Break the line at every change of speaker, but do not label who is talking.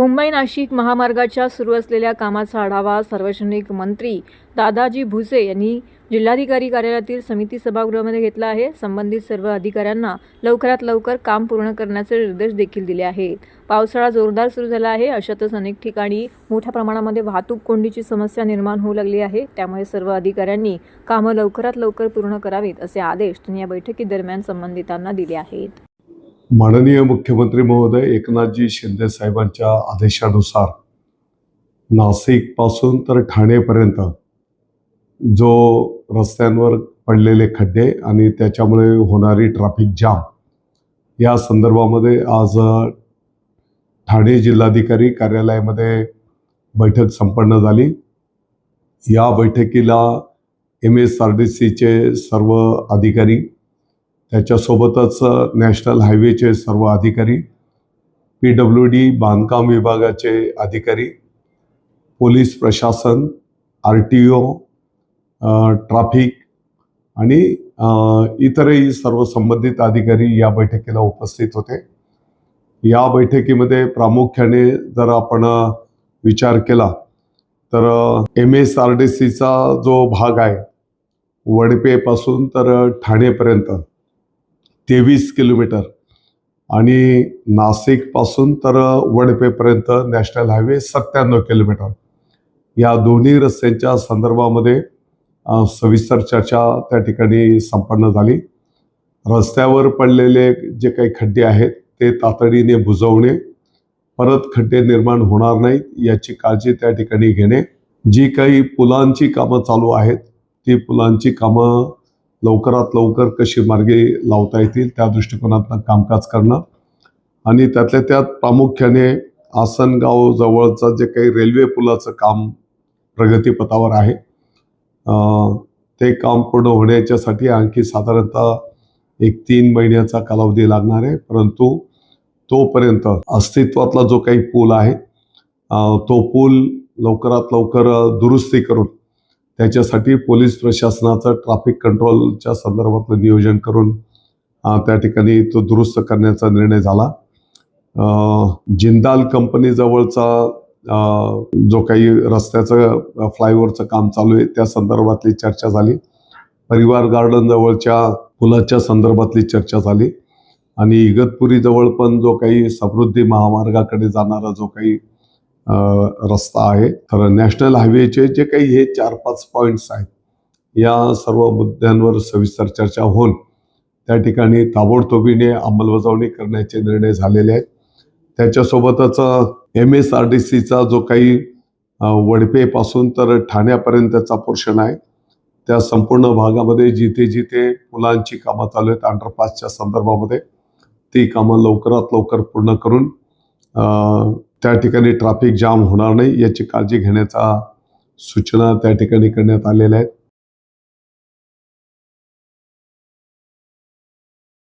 मुंबई नाशिक महामार्गाच्या सुरू असलेल्या कामाचा आढावा सार्वजनिक मंत्री दादाजी भुसे यांनी जिल्हाधिकारी कार्यालयातील समिती सभागृहामध्ये घेतला आहे. संबंधित सर्व अधिकाऱ्यांना लवकरात लवकर काम पूर्ण करण्याचे निर्देश देखील दिले आहेत. पावसाळा जोरदार सुरू झाला आहे. अशातच अनेक ठिकाणी मोठ्या प्रमाणामध्ये वाहतूक कोंडीची समस्या निर्माण होऊ लागली आहे. त्यामुळे सर्व अधिकाऱ्यांनी कामं लवकरात लवकर पूर्ण करावीत असे आदेश त्यांनी या बैठकीदरम्यान संबंधितांना दिले आहेत.
माननीय मुख्यमंत्री महोदय एकनाथजी शिंदे साहेबांच्या आदेशानुसार नाशिकपासून तर ठाणेपर्यंत जो रस्त्यांवर पडलेले खड्डे आणि त्याच्यामुळे होणारी ट्रॅफिक जाम या संदर्भामध्ये आज ठाणे जिल्हाधिकारी कार्यालयामध्ये बैठक संपन्न झाली. या बैठकीला एम एस आर डी सीचे सर्व अधिकारी त्याच्यासोबतच नॅशनल हायवेचे सर्व अधिकारी पी डब्ल्यू डी बांधकाम विभागाचे अधिकारी पोलीस प्रशासन आर टी ओ ट्राफिक आणि इतरही सर्व संबंधित अधिकारी या बैठकीला उपस्थित होते. या बैठकीमध्ये प्रामुख्याने जर आपण विचार केला तर एम एस आर डी सीचा जो भाग आहे वडपेपासून तर ठाणेपर्यंत तेवीस किलोमीटर. आणि नाशिकपासून तर वडपेपर्यंत नॅशनल हायवे सत्त्याण्णव किलोमीटर. या दोन्ही रस्त्यांच्या संदर्भामध्ये सविस्तर चर्चा त्या ठिकाणी संपन्न झाली. रस्त्यावर पडलेले जे काही खड्डे आहेत ते तातडीने बुजवणे परत खड्डे निर्माण होणार नाहीत याची काळजी त्या ठिकाणी घेणे. जी काही पुलांची कामं चालू आहेत ती पुलांची कामं लवकरात लवकर कशी मार्गे लावता येतील त्या दृष्टिकोनातनं कामकाज करणं. आणि त्यातल्या त्यात प्रामुख्याने आसनगाव जवळचं जे काही रेल्वे पुलाचं काम प्रगतीपथावर आहे. ते काम पूर्ण होण्याच्यासाठी आणखी साधारणतः एक तीन महिन्याचा कालावधी लागणार आहे. परंतु तोपर्यंत अस्तित्वातला जो काही पूल आहे तो पूल लवकरात लवकर दुरुस्ती करून त्याच्यासाठी पोलीस प्रशासनाचं ट्रॅफिक कंट्रोलच्या संदर्भातलं नियोजन करून त्या ठिकाणी तो दुरुस्त करण्याचा निर्णय झाला. जिंदाल कंपनीजवळचा जो काही रस्त्याचं फ्लायओव्हरचं काम चालू आहे त्या संदर्भातली चर्चा झाली. परिवार गार्डन जवळच्या पुलाच्या संदर्भातली चर्चा झाली. आणि इगतपुरीजवळ पण जो काही समृद्धी महामार्गाकडे जाणारा जो काही रस्ता आहे. तर नॅशनल हायवेचे जे काही हे चार पाच पॉईंट्स आहेत या सर्व मुद्द्यांवर सविस्तर चर्चा होऊन त्या ठिकाणी ताबडतोबीने अंमलबजावणी करण्याचे निर्णय झालेले आहेत. त्याच्यासोबतच एम एस आर डी सीचा जो काही वडपेपासून तर ठाण्यापर्यंतचा पोर्शन आहे. त्या संपूर्ण भागामध्ये जिथे जिथे मुलांची कामं चालू आहेत अंडरपासच्या संदर्भामध्ये ती कामं लवकरात लवकर पूर्ण करून त्या ठिकाणी ट्रॅफिक जाम होणार नाही याची काळजी घेण्याचा सूचना त्या ठिकाणी करण्यात आलेल्या आहेत.